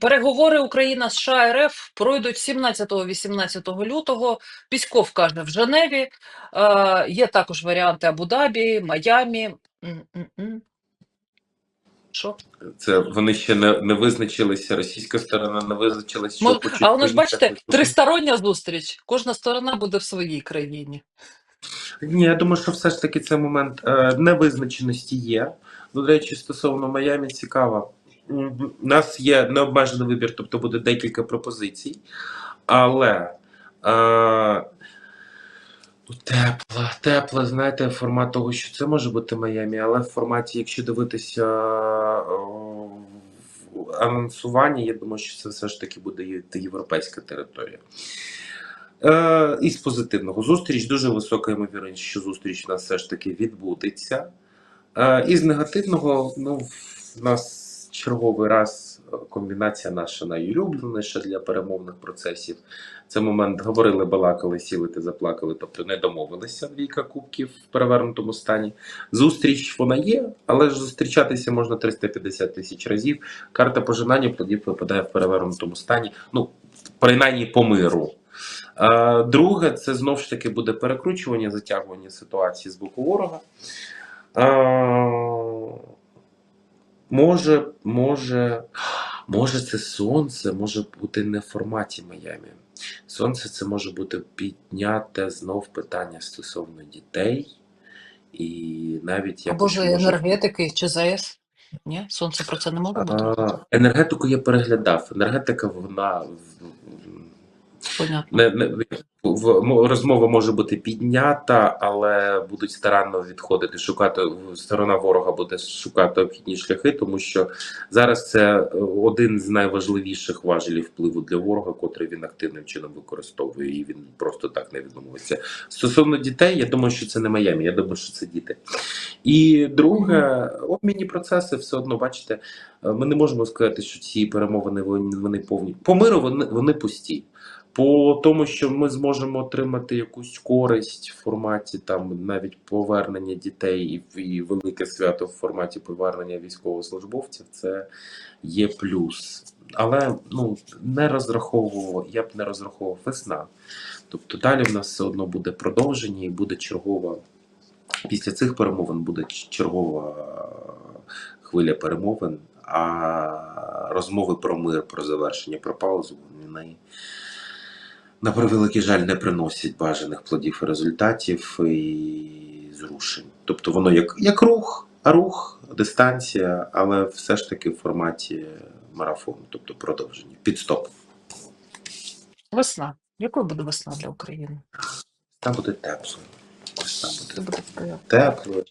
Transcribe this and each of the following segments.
Переговори Україна США РФ пройдуть 17-18 лютого. Пісков каже в Женеві. Е, є також варіанти Абу-Дабі, Майамі. Що? Це вони ще не, не визначилися. Російська сторона не визначилася, що Мож- хочуть. А воно ж бачите, тристороння зустріч. Кожна сторона буде в своїй країні. Ні, я думаю, що все ж таки цей момент е, невизначеності є. Ну, До речі, стосовно Майамі, цікаво. У нас є необмежений вибір, тобто буде декілька пропозицій. Але е, ну, тепла, тепла, знаєте, формат того, що це може бути Майамі, але в форматі, якщо дивитися е, анонсування, я думаю, що це все ж таки буде європейська територія. Е, із позитивного зустріч дуже висока ймовірність, що зустріч у нас все ж таки відбудеться. Е, із негативного, ну, в нас черговий раз е, комбінація наша найулюбленіша для перемовних процесів. Це момент говорили, балакали, сіли та заплакали, тобто не домовилися двійка кубків в перевернутому стані. Зустріч вона є, але ж зустрічатися можна 350 тисяч разів. Карта пожинання плодів випадає в перевернутому стані, ну, принаймні по миру. Е, Друге, це знову ж таки буде перекручування, затягування ситуації з боку ворога. Може, може, може, це сонце може бути не в форматі Майамі. Сонце це може бути підняте знов питання стосовно дітей, і навіть Або ж може енергетики чи ЗАЕС. Ні, сонце про це не може бути. А, енергетику я переглядав. Енергетика вона Понятно. не, не, в, розмова може бути піднята, але будуть старанно відходити, шукати сторона ворога буде шукати обхідні шляхи, тому що зараз це е, один з найважливіших важелів впливу для ворога, котрий він активним чином використовує, і він просто так не відмовиться. Стосовно дітей, я думаю, що це не Майамі, я думаю, що це діти. І друге, обмінні процеси все одно, бачите, е, ми не можемо сказати, що ці перемовини вони, вони повні. По миру вони, вони пусті. По тому, що ми зможемо отримати якусь користь в форматі там навіть повернення дітей і, і велике свято в форматі повернення військовослужбовців, це є плюс. Але ну не розраховував, я б не розраховував весна. Тобто далі в нас все одно буде продовження і буде чергова. Після цих перемовин буде чергова хвиля перемовин, а розмови про мир, про завершення, про паузу вони на превеликий жаль не приносять бажаних плодів і результатів і зрушень. Тобто воно як, як рух, а рух, дистанція, але все ж таки в форматі марафону, тобто продовження, підстоп. Весна. Якою буде весна для України? Там буде тепло. Там буде буде тепло.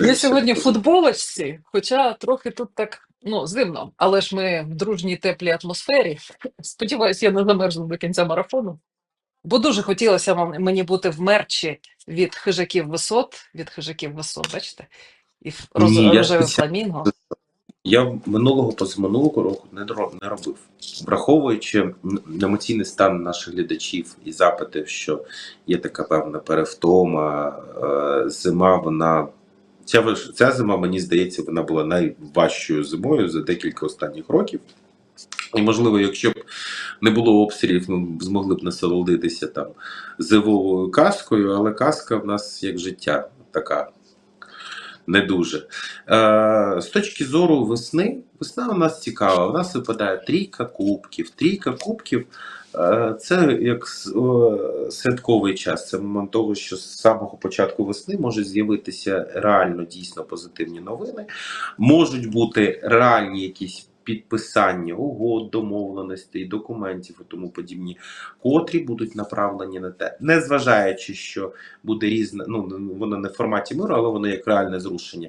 Я сьогодні в футболочці, хоча трохи тут так ну зимно, але ж ми в дружній теплій атмосфері. Сподіваюсь, я не замерзну до кінця марафону. Бо дуже хотілося вам- мені бути в мерчі від хижаків висот, від хижаків висот, бачите? І в роз, Ні, я спеціально- фламінго. Я минулого позаминулого року не дро- не робив, враховуючи м- емоційний стан наших глядачів і запитів, що є така певна перевтома, е, зима, вона. Ця, ця зима, мені здається, вона була найважчою зимою за декілька останніх років. І, можливо, якщо б не було обстрілів, ми змогли б насолодитися там зимовою казкою, але казка в нас як життя така не дуже. Е, з точки зору весни, весна у нас цікава. У нас випадає трійка кубків. Трійка кубків це як святковий час. Це момент того, що з самого початку весни можуть з'явитися реально дійсно позитивні новини. Можуть бути реальні якісь. Підписання угод, домовленостей, документів і тому подібні, котрі будуть направлені на те, незважаючи, що буде різне, ну воно не в форматі миру, але воно як реальне зрушення.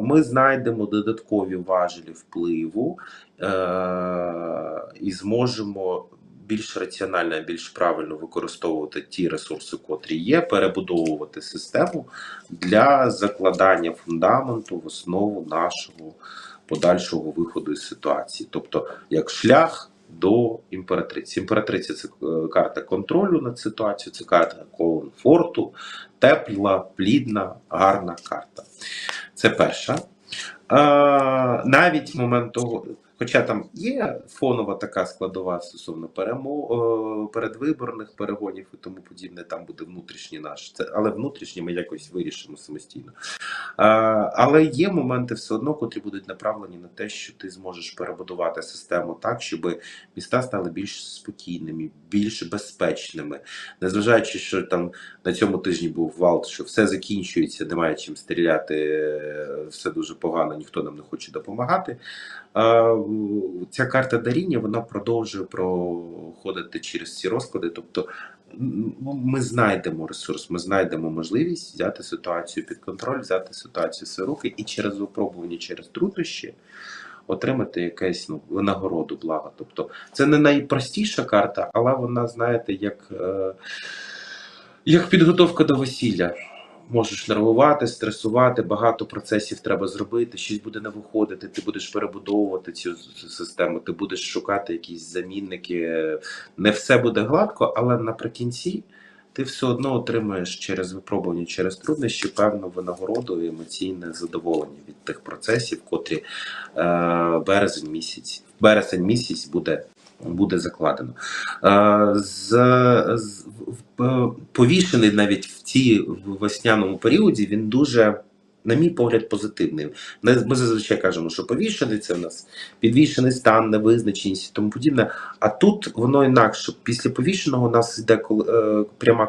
Ми знайдемо додаткові важелі впливу е, і зможемо більш раціонально, більш правильно використовувати ті ресурси, котрі є, перебудовувати систему для закладання фундаменту в основу нашого подальшого виходу із ситуації, тобто як шлях. До імператриці. Імператриця це е, карта контролю над ситуацією, це карта комфорту, тепла, плідна, гарна карта. Це перша. Навіть момент того, Хоча там є фонова така складова стосовно перемо... е, передвиборних перегонів і тому подібне, там буде внутрішній наш. Це, але внутрішній ми якось вирішимо самостійно. А, але є моменти все одно, котрі будуть направлені на те, що ти зможеш перебудувати систему так, щоб міста стали більш спокійними, більш безпечними. Незважаючи, що там на цьому тижні був валт, що все закінчується, немає чим стріляти, е, все дуже погано, ніхто нам не хоче допомагати. Ця карта даріння вона продовжує проходити через ці розклади. Тобто ми знайдемо ресурс, ми знайдемо можливість взяти ситуацію під контроль, взяти ситуацію в свої руки і через випробування, через труднощі отримати якесь ну, винагороду, благо. Тобто це не найпростіша карта, але вона, знаєте, як, е, як підготовка до весілля. Можеш нервувати, стресувати, багато процесів треба зробити, щось буде не виходити, ти будеш перебудовувати цю систему, ти будеш шукати якісь замінники. Не все буде гладко, але наприкінці ти все одно отримуєш через випробування, через труднощі певну винагороду і емоційне задоволення від тих процесів, котрі е, березень місяць, березень місяць буде. Буде закладено. Е, з, з, в- в- повішений навіть в ці в весняному періоді він дуже, на мій погляд, позитивний. Ми зазвичай кажемо, що повішений це в нас підвішений стан, невизначеність і тому подібне. А тут воно інакше. Після повішеного у нас йде кол- е, пряма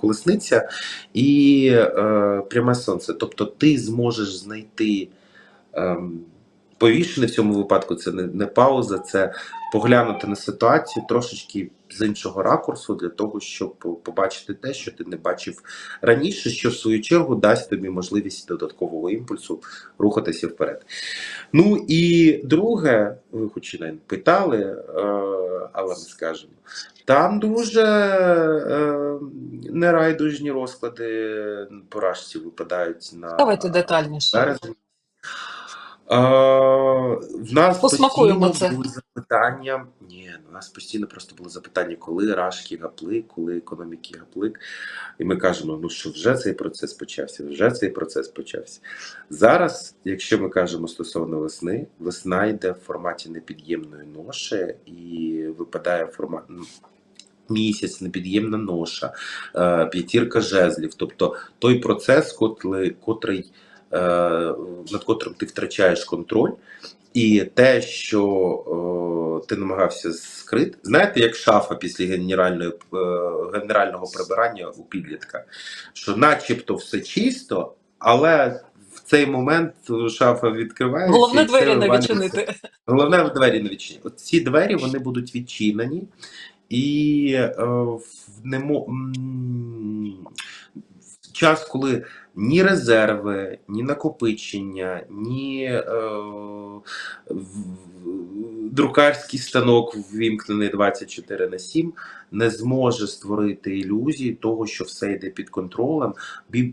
колесниця і е, пряме сонце. Тобто ти зможеш знайти. Ем, Повішений в цьому випадку це не, не пауза, це поглянути на ситуацію трошечки з іншого ракурсу для того, щоб побачити те, що ти не бачив раніше, що в свою чергу дасть тобі можливість додаткового імпульсу рухатися вперед. Ну і друге, ви хоч і не питали, е, але ми скажемо. Там дуже е, нерайдужні розклади поражці випадають на Давайте детальніше. березень. В нас Посмакуємо постійно це. були запитання. Ні, у нас постійно просто були запитання, коли рашки гаплик, коли економіки гаплик. І ми кажемо, ну що вже цей процес почався, вже цей процес почався. Зараз, якщо ми кажемо стосовно весни, весна йде в форматі непід'ємної ноші і випадає формат. ну, Місяць, непід'ємна ноша, е, п'ятірка жезлів, тобто той процес, котрий, котрий над котрим ти втрачаєш контроль, і те, що е, ти намагався скрити, знаєте, як шафа після генеральної, е, генерального прибирання у підлітка, що начебто все чисто, але в цей момент шафа відкривається. Головне двері не відчинити. Головне в двері не відчинені. От ці двері вони будуть відчинені, і е, в немо, м, в час, коли ні резерви, ні накопичення, ні е, друкарський станок ввімкнений 24 на 7 не зможе створити ілюзії того, що все йде під контролем,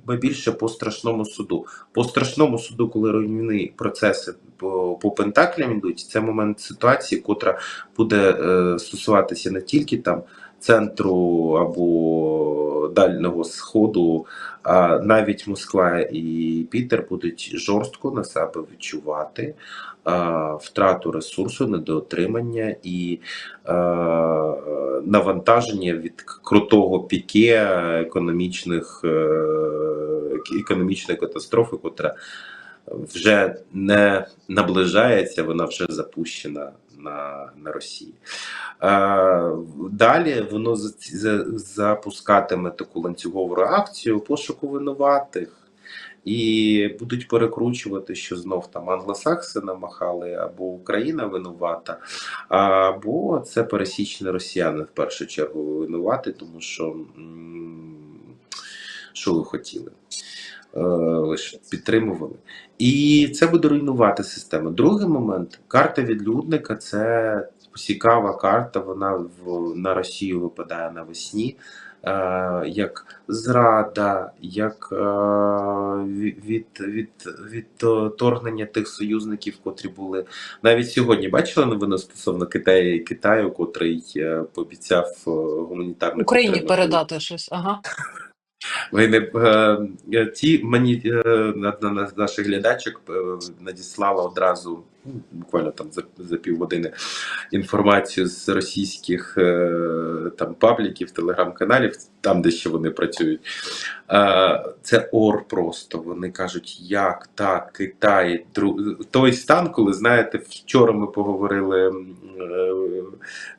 ба більше по страшному суду. По страшному суду, коли руйнівні процеси по, по пентаклям йдуть, це момент ситуації, котра буде е, стосуватися не тільки там центру або дальнього сходу, навіть Москва і Пітер будуть жорстко на себе відчувати втрату ресурсу, недоотримання і навантаження від крутого піке економічних е, економічної катастрофи, котра вже не наближається, вона вже запущена на, на Росії. Е, далі воно за- за- запускатиме таку ланцюгову реакцію пошуку винуватих. І будуть перекручувати, що знов там англосакси намахали, або Україна винувата, або це пересічні росіяни в першу чергу винувати, тому що що ви хотіли? Е, ж підтримували. І це буде руйнувати систему. Другий момент карта відлюдника це цікава карта. Вона в на Росію випадає навесні. Е, як зрада, як е, від, від, від, відторгнення тих союзників, котрі були навіть сьогодні. Бачили новину стосовно Китаю, Китаю, котрий е, пообіцяв е, гуманітарну Україні передати щось. Ага. Ви не е, ті мені е, на, на, на наших глядачок е, надіслала одразу ну, буквально там за, за півгодини інформацію з російських там пабліків, телеграм-каналів, там де ще вони працюють. Це ор просто. Вони кажуть, як так, Китай, дру... той стан, коли знаєте, вчора ми поговорили.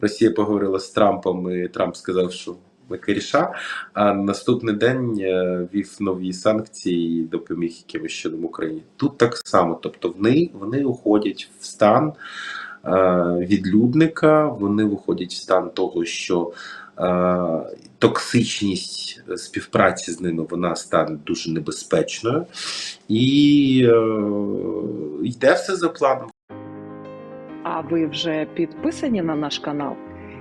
Росія поговорила з Трампом, і Трамп сказав, що коріша. А наступний день е, вів нові санкції і допоміг якимось чином Україні. Тут так само, тобто вони, вони уходять в стан е, відлюдника, вони виходять в стан того, що е, токсичність співпраці з ними вона стане дуже небезпечною, і йде все за планом. А ви вже підписані на наш канал?